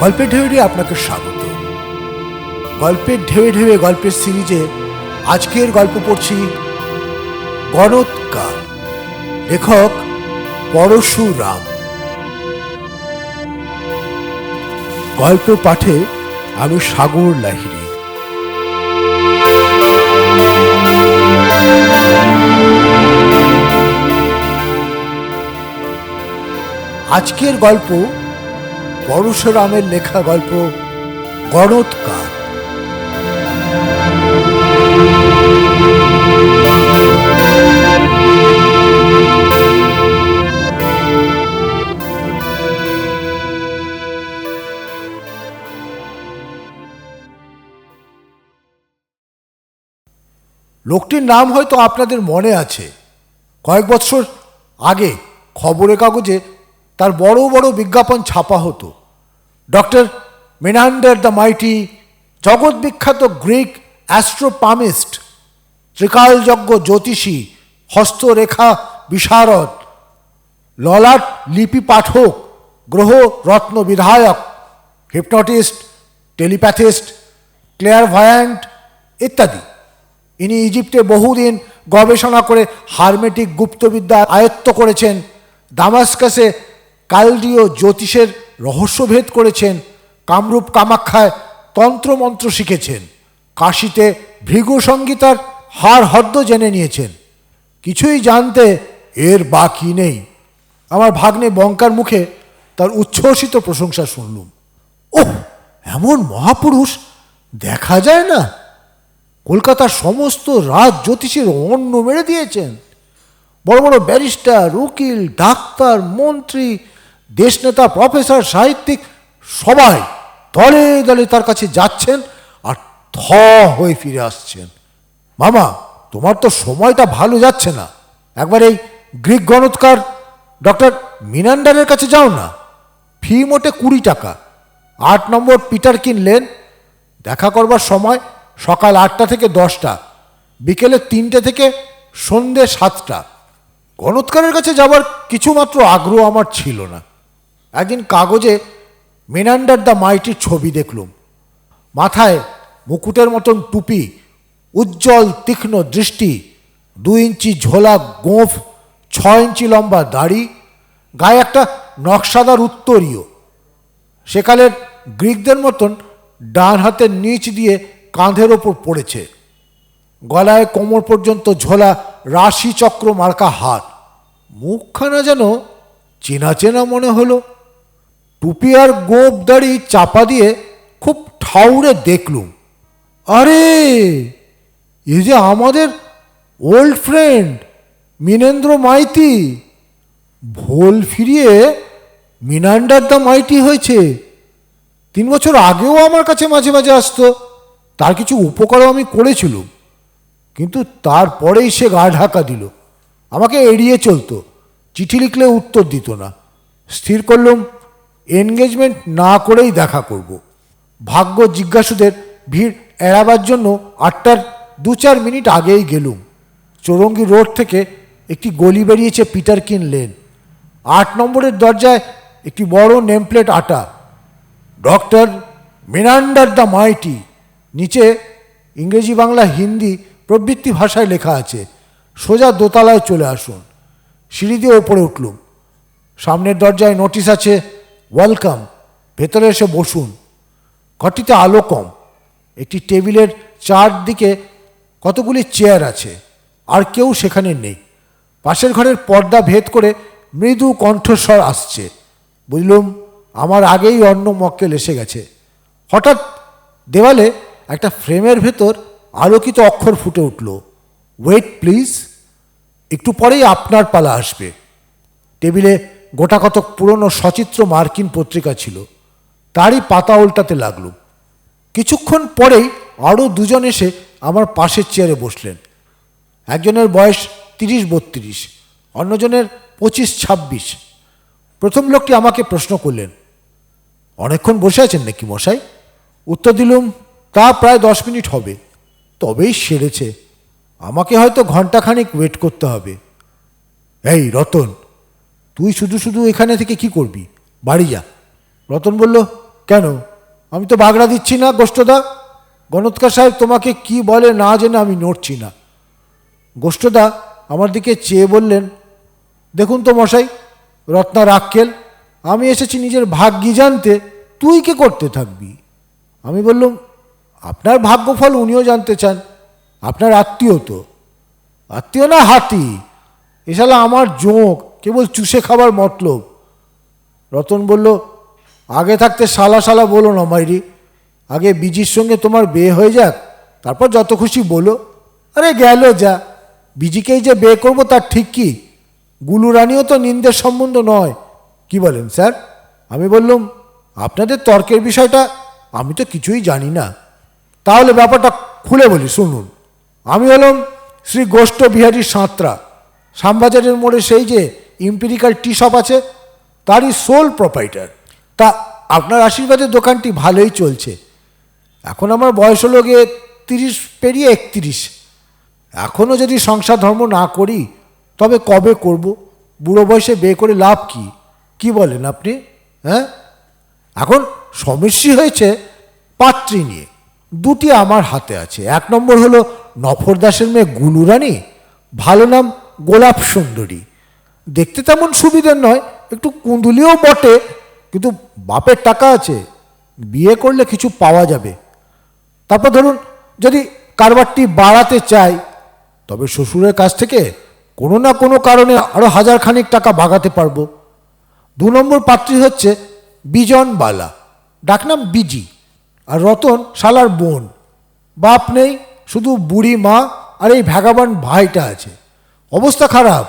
গল্পের ঢেউয়ে আপনাকে স্বাগত। গল্পের ঢেউয়ে ঢেউয়ে গল্পের সিরিজে আজকের গল্প পড়ছি গণৎকার লেখক পরশুরাম। গল্প পাঠে আমি সাগর লাহিড়ী। আজকের গল্প পরশুরামের লেখা গল্প, গণৎকার। লোকটির নাম হয়তো আপনাদের মনে আছে। কয়েক বছর আগে খবরের কাগজে তার বড় বড় বিজ্ঞাপন ছাপা হতো। ডক্টর মেনান্ডার দ্য মাইটি জগৎ বিখ্যাত গ্রিক অ্যাস্ট্রোপামিস্ট ত্রিকালযজ্ঞ জ্যোতিষী হস্তরেখা বিশারদ ললাট লিপি পাঠক গ্রহ রত্ন বিধায়ক হিপনটিস্ট টেলিপ্যাথিস্ট ক্লেয়ার ভায়ান্ট ইত্যাদি। ইনি ইজিপ্টে বহুদিন গবেষণা করে হারমেটিক গুপ্তবিদ্যা আয়ত্ত করেছেন। দামাস্কাসে কালদীয় জ্যোতিষের রহস্যভেদ করেছেন, কামরূপ কামাখ্যায় তন্ত্রমন্ত্র শিখেছেন, কাশিতে ভৃগু সঙ্গীতার হার হদ্দ জেনে নিয়েছেন। কিছুই জানতে এর বাকি নেই। আমার ভাগ্নে বঙ্কার মুখে তার উচ্ছ্বসিত প্রশংসা শুনলুম। ওহ, এমন মহাপুরুষ দেখা যায় না। কলকাতার সমস্ত রাজ জ্যোতিষীর অন্ন মেরে দিয়েছেন। বড় বড় ব্যারিস্টার, উকিল, ডাক্তার, মন্ত্রী দেশনেতা প্রফেসর সাহিত্যিক সবাই দলে দলে তার কাছে যাচ্ছেন আর থ হয়ে ফিরে আসছেন। মামা, তোমার তো সময়টা ভালো যাচ্ছে না। একবার এই গ্রিক গণৎকার ডক্টর মিনান্ডারের কাছে যাও না। ফি মোটে কুড়ি টাকা। আট নম্বর পিটার কিনলেন। দেখা করবার সময় সকাল আটটা থেকে দশটা, বিকেলে তিনটে থেকে সন্ধে সাতটা। গণৎকারের কাছে যাবার কিছুমাত্র আগ্রহ আমার ছিল না। একদিন কাগজে মেনান্ডার দ্য মাইটির ছবি দেখলুম। মাথায় মুকুটের মতন টুপি, উজ্জ্বল, তীক্ষ্ণ দৃষ্টি দু ইঞ্চি ঝোলা গোঁফ ছ ইঞ্চি লম্বা দাড়ি, গায়ে একটা নকশাদার উত্তরীয়। সেকালের গ্রিকদের মতন ডান হাতের নিচ দিয়ে কাঁধের ওপর পড়েছে। গলায় কোমর পর্যন্ত ঝোলা রাশি চক্র মার্কা হাত। মুখখানা যেন চেনা চেনা মনে হলো। টুপি আর গোপ দাড়ি চাপা দিয়ে খুব ঠাউরে দেখলুম। আরে, এ যে আমাদের ওল্ড ফ্রেন্ড মিনেন্দ্র মাইতি। ভোল ফিরিয়ে মিনান্ডার দা মাইটি হয়েছে। তিন বছর আগেও আমার কাছে মাঝে মাঝে আসতো। তার কিছু উপকারও আমি করেছিলুম। কিন্তু তারপরেই সে গা ঢাকা দিল। আমাকে এড়িয়ে চলতো। চিঠি লিখলে উত্তর দিত না। স্থির করলুম এনগেজমেন্ট না করেই দেখা করব। ভাগ্য জিজ্ঞাসুদের ভিড় এড়াবার জন্য আটটার দু চার মিনিট আগেই গেলুম। চৌরঙ্গি রোড থেকে একটি গলি বেরিয়েছে পিটার কিন লেন। আট নম্বরের দরজায় একটি বড় নেমপ্লেট আটা। ডক্টর মিনান্ডার দ্য মাইটি, নিচে ইংরেজি বাংলা হিন্দি প্রবৃত্তি ভাষায় লেখা আছে, সোজা দোতলায় চলে আসুন। সিঁড়ি দিয়ে ওপরে উঠলুম। সামনের দরজায় নোটিশ আছে ওয়েলকাম, ভেতরে এসে বসুন। ঘরটিতে আলো কম। একটি টেবিলের চারদিকে কতগুলি চেয়ার আছে, আর কেউ সেখানে নেই। পাশের ঘরের পর্দা ভেদ করে মৃদু কণ্ঠস্বর আসছে। বুঝলুম আমার আগেই অন্য মক্কেল এসে গেছে। হঠাৎ দেওয়ালে একটা ফ্রেমের ভেতর আলোকিত অক্ষর ফুটে উঠল। Wait, please. একটু পরেই আপনার পালা আসবে। টেবিলে গোটা কতক পুরনো সচিত্র মার্কিন পত্রিকা ছিল, তারই পাতা উল্টাতে লাগলুম কিছুক্ষণ পরেই আরও দুজন এসে আমার পাশের চেয়ারে বসলেন। একজনের বয়স তিরিশ বত্রিশ, অন্যজনের পঁচিশ ছাব্বিশ। প্রথম লোকটি আমাকে প্রশ্ন করলেন, অনেকক্ষণ বসে আছেন নাকি মশাই? উত্তর দিলুম, তা প্রায় দশ মিনিট হবে, তবেই সেরেছে। আমাকে হয়তো ঘন্টাখানিক ওয়েট করতে হবে। এই রতন তুই শুধু শুধু এখানে থেকে কি করবি? বাড়ি যা। রতন বলল, কেন? আমি তো বাগড়া দিচ্ছি না, গোষ্ঠদা। গণৎকার সাহেব তোমাকে কি বলে না জেনে আমি নড়ছি না। গোষ্ঠদা আমার দিকে চেয়ে বললেন, দেখুন তো মশাই রত্নার আক্কেল আমি এসেছি নিজের ভাগ্যি জানতে, তুই কে করতে থাকবি? আমি বললাম, আপনার ভাগ্যফল উনিও জানতে চান, আপনার আত্মীয় তো। আত্মীয় না হাতি? এছাড়া আমার জোঁক কেবল চুষে খাবার মতলব। রতন বলল, আগে থাকতে শালা শালা বলো না মাইরি। আগে বিজির সঙ্গে তোমার বিয়ে হয়ে যাক, তারপর যত খুশি বলো। আরে গেল যা, বিজিকেই যে বিয়ে করব তার ঠিক কি? গুলু রানীও তো নিন্দের সম্বন্ধ নয়। কি বলেন স্যার? আমি বললাম, আপনাদের তর্কের বিষয়টা আমি তো কিছুই জানি না। তাহলে ব্যাপারটা খুলে বলি, শুনুন। আমি হলাম শ্রী গোষ্ঠ বিহারী সাঁতরা। শ্যামবাজারের মোড়ে সেই যে ইম্পিরিক্যাল টি শপ আছে তারই সোল প্রপাইটার তা আপনার আশীর্বাদে দোকানটি ভালোই চলছে। এখন আমার বয়স হলো গিয়ে তিরিশ, পেরিয়ে একত্রিশ। এখনও যদি সংসার ধর্ম না করি, তবে কবে করব? বুড়ো বয়সে বিয়ে করে লাভ কি? কি বলেন আপনি? হ্যাঁ? এখন সমস্যা হয়েছে পাত্রী নিয়ে। দুটি আমার হাতে আছে। এক নম্বর হলো নফর দাসের মেয়ে গুলুরানী ভালো নাম গোলাপ সুন্দরী। দেখতে তেমন সুবিধের নয়, একটু কুঁদুলিও বটে, কিন্তু বাপের টাকা আছে, বিয়ে করলে কিছু পাওয়া যাবে। তারপর ধরুন, যদি কারবারটি বাড়াতে চাই, তবে শ্বশুরের কাছ থেকে কোনো না কোনো কারণে আরও হাজার খানিক টাকা বাগাতে পারব। দু নম্বর পাত্রী হচ্ছে বিজনবালা, ডাকনাম বিজি, আর রতন শালার বোন। বাপ নেই, শুধু বুড়ি মা আর এই ভ্যাগাবান ভাইটা আছে। অবস্থা খারাপ।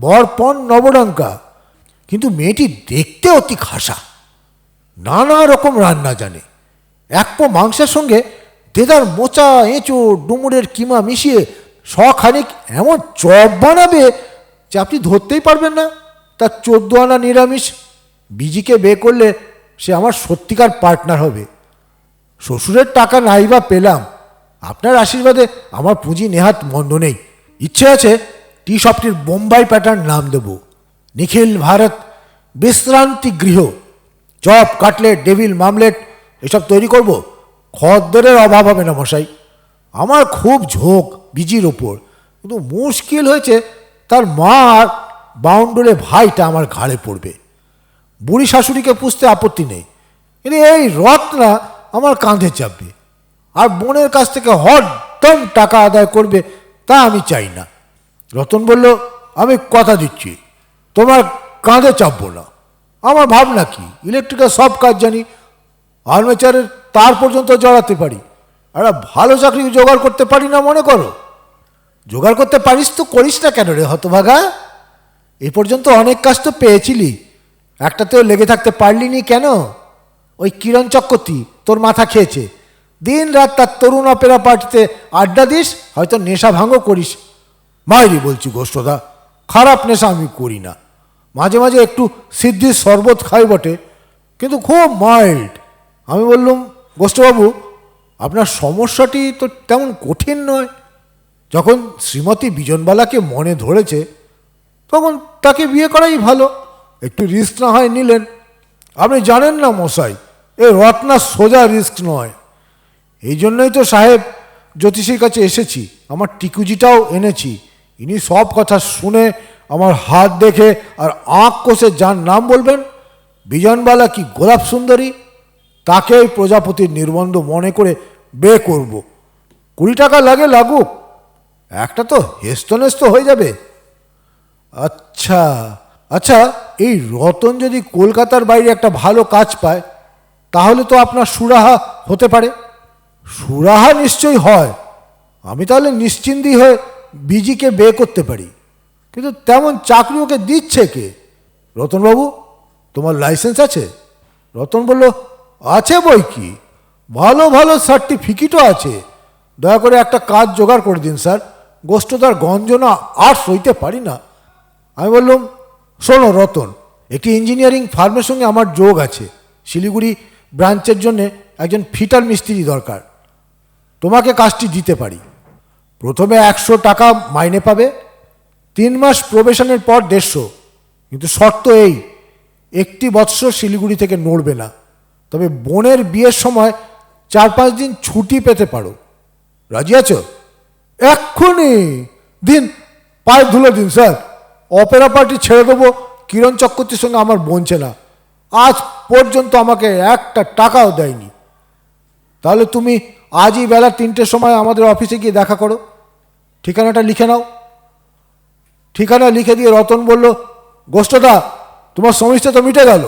বরপণ নবডঙ্কা। কিন্তু মেয়েটি দেখতে অতি খাসা। নানা রকম রান্না জানে। এক পো মাংসের সঙ্গে দেদার মোচা এঁচো ডুমুরের কিমা মিশিয়ে শখানিক এমন চপ বানাবে যে আপনি ধরতেই পারবেন না। তার চোদ্দ আনা নিরামিষ। বিজিকে বে করলে সে আমার সত্যিকার পার্টনার হবে। শ্বশুরের টাকা নাই বা পেলাম। আপনার আশীর্বাদে আমার পুঁজি নেহাত মন্দ নেই। ইচ্ছে আছে টি শপটির বোম্বাই প্যাটার্ন নাম দেব। নিখিল ভারত, বিশ্রান্তি গৃহ। চপ, কাটলেট, ডেভিল, মামলেট, এসব তৈরি করব। খদ্দরের অভাব হবে না মশাই। আমার খুব ঝোঁক বিজির ওপর। কিন্তু মুশকিল হয়েছে তার মা আর বাউন্ডুরে ভাইটা আমার ঘাড়ে পড়বে। বুড়ি শাশুড়িকে পুষতে আপত্তি নেই। কিন্তু এই রত্না আমার কাঁধে চাপবে। আর বোনের কাছ থেকে হরদম টাকা আদায় করবে তা আমি চাই না। রতন বলল, আমি কথা দিচ্ছি। তোমার কাঁধে চাপবো না। আমার ভাবনা কি? ইলেকট্রিকের সব কাজ জানি। আর্মেচারের তার পর্যন্ত জড়াতে পারি। আর ভালো চাকরি জোগাড় করতে পারি না মনে করো? জোগাড় করতে পারিস তো, করিস না কেন রে হতভাগা? এ পর্যন্ত অনেক কাজ তো পেয়েছিলি। একটাতেও লেগে থাকতে পারলি নি কেন? ওই কিরণ চক্রবর্তী তোর মাথা খেয়েছে। দিন রাত তার তরুণ অপেরা পার্টিতে আড্ডা দিস, হয়তো নেশা ভাঙও করিস। মাইরি বলছি গোষ্ঠদা খারাপ নেশা আমি করি না। মাঝে মাঝে একটু সিদ্ধির শরবত খাই বটে, কিন্তু খুব মাইল্ড। আমি বললুম, গোষ্ঠবাবু, আপনার সমস্যাটি তো তেমন কঠিন নয়। যখন শ্রীমতী বিজনবালাকে মনে ধরেছে, তখন তাকে বিয়ে করাই ভালো। একটু রিস্ক না হয় নিলেন। আপনি জানেন না মশাই, এ রত্না সোজা রিস্ক নয়। এই জন্যই তো সাহেব জ্যোতিষীর কাছে এসেছি, আমার টিকুজিটাও এনেছি। ইনি সব কথা শুনে আমার হাত দেখে আর আঁক কষে যার নাম বলবেন? বিজনবালা কি গোলাপ সুন্দরী? তাকেই প্রজাপতির নির্বন্ধ মনে করে বে করব। কুড়ি টাকা লাগে লাগুক, একটা তো হেস্তনেস্ত হয়ে যাবে। আচ্ছা আচ্ছা এই রতন যদি কলকাতার বাইরে একটা ভালো কাজ পায়, তাহলে তো আপনার সুরাহা হতে পারে। সুরাহা নিশ্চয়ই হয়। আমি তাহলে নিশ্চিন্তি হয়ে বিজিকে বে করতে পারি। কিন্তু তেমন চাকরি ওকে দিচ্ছে কে? রতনবাবু, তোমার লাইসেন্স আছে? রতন বলল, আছে বই কি? ভালো ভালো সার্টিফিকেটও আছে। দয়া করে একটা কাজ জোগাড় করে দিন স্যার গোষ্ঠতার গঞ্জনা আর সইতে পারি না। আমি বললাম, শোনো রতন, একটি ইঞ্জিনিয়ারিং ফার্মের সঙ্গে আমার যোগ আছে। শিলিগুড়ি ব্রাঞ্চের জন্যে একজন ফিটার মিস্ত্রি দরকার। তোমাকে কাজটি দিতে পারি। প্রথমে একশো টাকা মাইনে পাবে, তিন মাস প্রবেশনের পর দেড়শো। কিন্তু শর্ত এই, একটি বৎসর শিলিগুড়ি থেকে নড়বে না। তবে বোনের বিয়ের সময় চার পাঁচ দিন ছুটি পেতে পারো। রাজি আছো? এক্ষুনি! দিন, পায়ে ধুলো দিন, স্যার। অপেরা পার্টি ছেড়ে দেবো, কিরণ চক্রবর্তীর সঙ্গে আমার বনছে না আজ পর্যন্ত আমাকে একটা টাকাও দেয়নি। তাহলে তুমি আজই বেলা তিনটের সময় আমাদের অফিসে গিয়ে দেখা করো। ঠিকানাটা লিখে নাও। ঠিকানা লিখে দিয়ে রতন বলল, গোষ্ঠদা, তোমার সমস্যা তো মিটে গেল।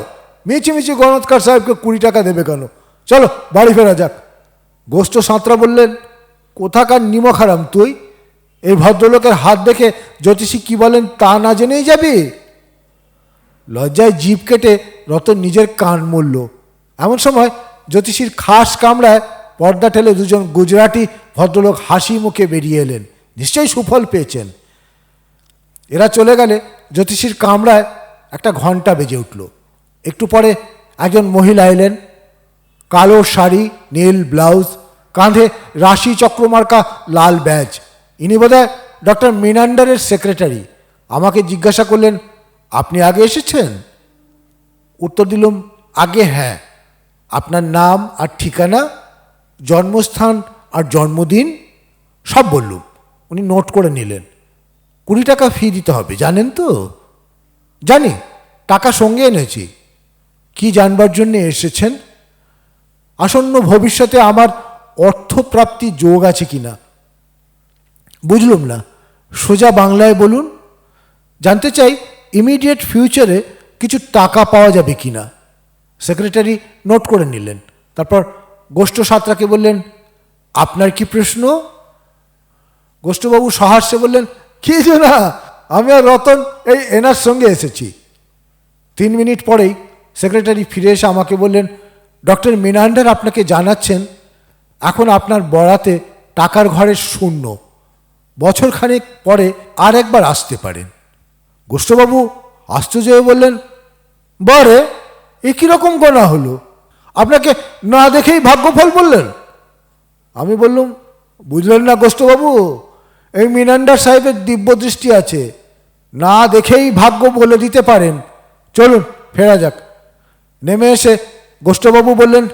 মিছি মিছি গণৎকার সাহেবকে কুড়ি টাকা দেবে কেন? চলো, বাড়ি ফেরা যাক। গোষ্ঠ সাঁতরা বললেন, কোথাকার নিমক হারাম তুই? এই ভদ্রলোকের হাত দেখে জ্যোতিষী কি বলেন তা না জেনেই যাবি? লজ্জায় জিভ কেটে রতন নিজের কান মরল এমন সময় জ্যোতিষীর খাস কামড়ায় পর্দা ঠেলে দুজন গুজরাটি ভদ্রলোক হাসি মুখে বেরিয়ে এলেন। নিশ্চয়ই সুফল পেয়েছেন। এরা চলে গেলে জ্যোতিষীর কামরায় একটা ঘণ্টা বেজে উঠল। একটু পরে একজন মহিলা এলেন। কালো শাড়ি, নীল ব্লাউজ, কাঁধে রাশি চক্রমার্কা, লাল ব্যাজ। ইনি বোধহয় ডক্টর মিনান্ডারের সেক্রেটারি। আমাকে জিজ্ঞাসা করলেন, আপনি আগে এসেছেন? উত্তর দিলুম, আগে হ্যাঁ। আপনার নাম আর ঠিকানা, জন্মস্থান আর জন্মদিন, সব বললুম। উনি নোট করে নিলেন। কুড়ি টাকা ফি দিতে হবে, জানেন তো? জানি, টাকা সঙ্গে এনেছি। কি জানবার জন্য এসেছেন? আসন্ন ভবিষ্যতে আমার অর্থপ্রাপ্তি যোগ আছে কিনা? বুঝলুম না। সোজা বাংলায় বলুন, জানতে চাই ইমিডিয়েট ফিউচারে কিছু টাকা পাওয়া যাবে কি না সেক্রেটারি নোট করে নিলেন। তারপর গোষ্ঠ সাঁতরাকে বললেন, আপনার কি প্রশ্ন? গোষ্ঠবাবু সহাস্যে বললেন, কি না, আমি আর রতন এই এনার সঙ্গে এসেছি। তিন মিনিট পরেই সেক্রেটারি ফিরে এসে আমাকে বললেন, ডক্টর মিনান্ডার আপনাকে জানাচ্ছেন, এখন আপনার বরাতে টাকার ঘরের শূন্য। বছরখানেক পরে আর একবার আসতে পারেন। গোষ্ঠবাবু আশ্চর্য হয়ে বললেন, বরে, এ কীরকম গোনা হলো? আপনাকে না দেখেই ভাগ্যফল বললেন? আমি বললুম, বুঝলেন না গোষ্ঠবাবু এই মিনান্ডার সাহেবের দিব্য দৃষ্টি আছে। না দেখেই ভাগ্য বলে দিতে পারেন। চলুন, ফেরা যাক। নেমে এসে গোষ্ঠবাবু বললেন,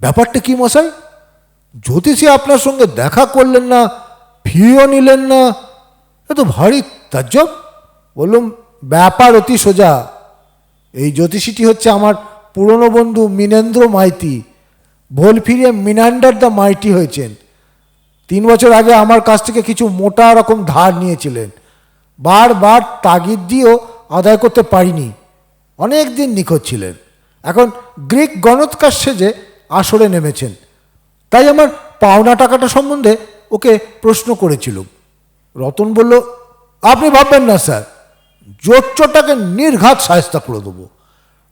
ব্যাপারটা কি মশাই? জ্যোতিষী আপনার সঙ্গে দেখা করলেন না ফিও নিলেন না। এ তো ভারী তাজ্জব। বললুম, ব্যাপার অতি সোজা। এই জ্যোতিষীটি হচ্ছে আমার পুরনো বন্ধু মিনেন্দ্র মাইতি। ভোল ফিরিয়ে মিনান্ডার দ্য মাইটি হয়েছেন। তিন বছর আগে আমার কাছ থেকে কিছু মোটা রকম ধার নিয়েছিলেন। বারবার তাগিদ দিয়েও আদায় করতে পারিনি। অনেক দিন নিখোঁজ ছিলেন। এখন গ্রিক গণৎকার সেজে আসরে নেমেছেন, তাই আমার পাওনা টাকাটা সম্বন্ধে ওকে প্রশ্ন করেছিলুম। রতন বলল, আপনি ভাববেন না স্যার, জোচ্চটাকে নির্ঘাত সায়স্তা করে দেবো।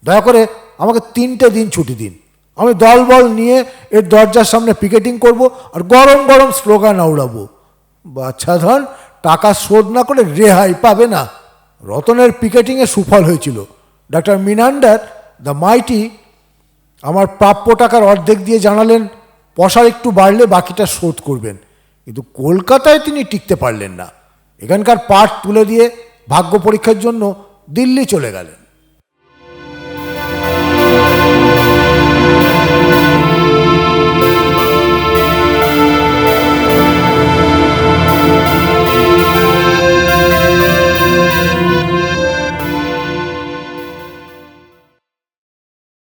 দয়া করে আমাকে তিনটে দিন ছুটি দিন। আমি দলবল নিয়ে এর দরজার সামনে পিকেটিং করব আর গরম গরম স্লোগান আউড়াবো বাচ্চা ধন, টাকা শোধ না করে রেহাই পাবে না। রতনের পিকেটিংয়ে সুফল হয়েছিল। ডাক্তার মিনান্ডার দ্য মাইটি আমার প্রাপ্য টাকার অর্ধেক দিয়ে জানালেন পশার একটু বাড়লে বাকিটা শোধ করবেন। কিন্তু কলকাতায় তিনি টিকতে পারলেন না। এখানকার পাঠ তুলে দিয়ে ভাগ্য পরীক্ষার জন্য দিল্লি চলে গেলেন।